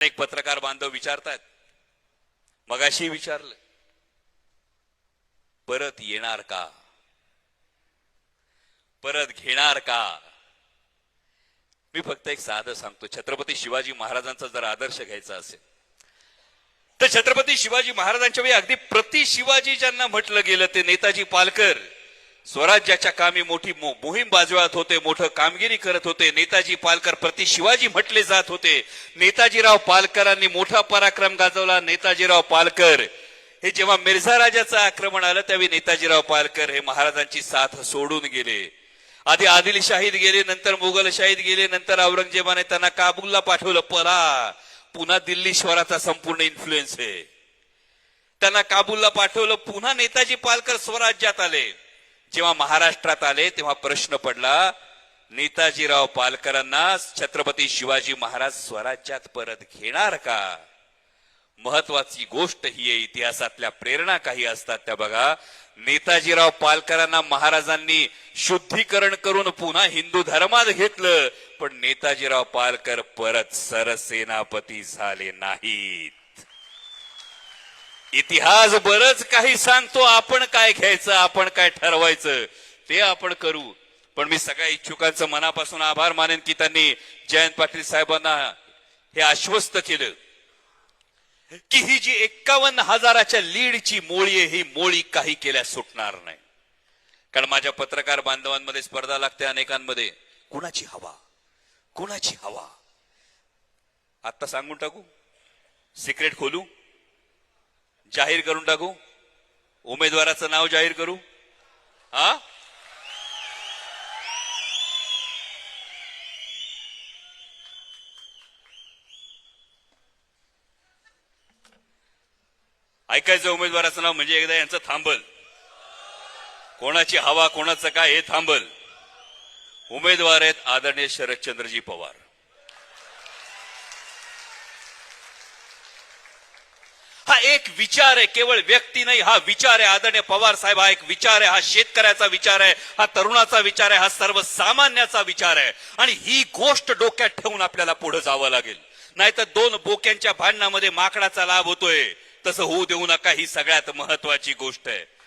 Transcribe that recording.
अनेक पत्रकार बांधव विचारतात मगाशी विचारलं परत येणार का? परत घेणार का? मी फक्त एक साधं सांगतो. छत्रपती शिवाजी महाराजांचा जर आदर्श घ्यायचा असेल तर छत्रपती शिवाजी महाराजांच्या वेळी अगदी प्रति शिवाजी ज्यांना म्हटलं गेलं ते नेताजी पालकर स्वराज्याच्या कामी मोठी मो- मोहीम बाजवत होते मोठं कामगिरी करत होते. नेताजी पालकर प्रति शिवाजी म्हटले जात होते. नेताजीराव पालकरांनी मोठा पराक्रम गाजवला. नेताजीराव पालकर हे जेव्हा मिर्झा राजाचं आक्रमण आलं त्यावेळी नेताजीराव पालकर हे महाराजांची साथ सोडून गेले. आधी आदिलशाहीत गेले नंतर मुघलशाहीत गेले नंतर औरंगजेबाने त्यांना काबूलला पाठवलं. परा पुन्हा दिल्ली शहराचा संपूर्ण इन्फ्लुएन्स आहे त्यांना काबूलला पाठवलं पुन्हा नेताजी पालकर स्वराज्यात आले. जेव्हा महाराष्ट्रात आले तेव्हा प्रश्न पडला नेताजीराव पालकरांना छत्रपती शिवाजी महाराज स्वराज्यात परत घेणार का? महत्वाची गोष्ट ही आहे इतिहासातल्या प्रेरणा काही असतात त्या बघा. नेताजीराव पालकरांना महाराजांनी शुद्धीकरण करून पुन्हा हिंदू धर्मात घेतलं पण नेताजीराव पालकर परत सरसेनापती झाले नाहीत. इतिहास बरच काही सांगतो आपण काय घ्यायचं आपण काय ठरवायचं ते आपण करू. पण मी सगळ्या इच्छुकांचं मनापासून आभार मानेन की त्यांनी जयंत पाटील साहेबांना हे आश्वस्त केलं. की ही जी एक्कावन्न हजाराच्या लीडची मोळी आहे ही मोळी काही केल्यास सुटणार नाही. कारण माझ्या पत्रकार बांधवांमध्ये स्पर्धा लागते अनेकांमध्ये. कुणाची हवा? कुणाची हवा? आता सांगून टाकू? सिक्रेट खोलू? जाहीर करून टाकू? उमेदवाराचं नाव जाहीर करू? हा? ऐकायचं उमेदवाराचं नाव म्हणजे एकदा यांचं थांबल. कोणाची हवा कोणाचं काय हे थांबल. उमेदवार आहेत आदरणीय शरदचंद्रजी पवार. एक विचार आहे केवळ व्यक्ती नाही हा विचार आहे. आदरणीय पवार साहेब हा एक विचार आहे हा शेतकऱ्याचा विचार आहे हा तरुणाचा विचार आहे हा सर्वसामान्याचा विचार आहे. आणि ही गोष्ट डोक्यात ठेवून आपल्याला पुढे जावं लागेल. नाहीतर दोन बोक्यांच्या भांडणामध्ये माकडाचा लाभ होतोय. तसं होऊ देऊ नका ही सगळ्यात महत्वाची गोष्ट आहे.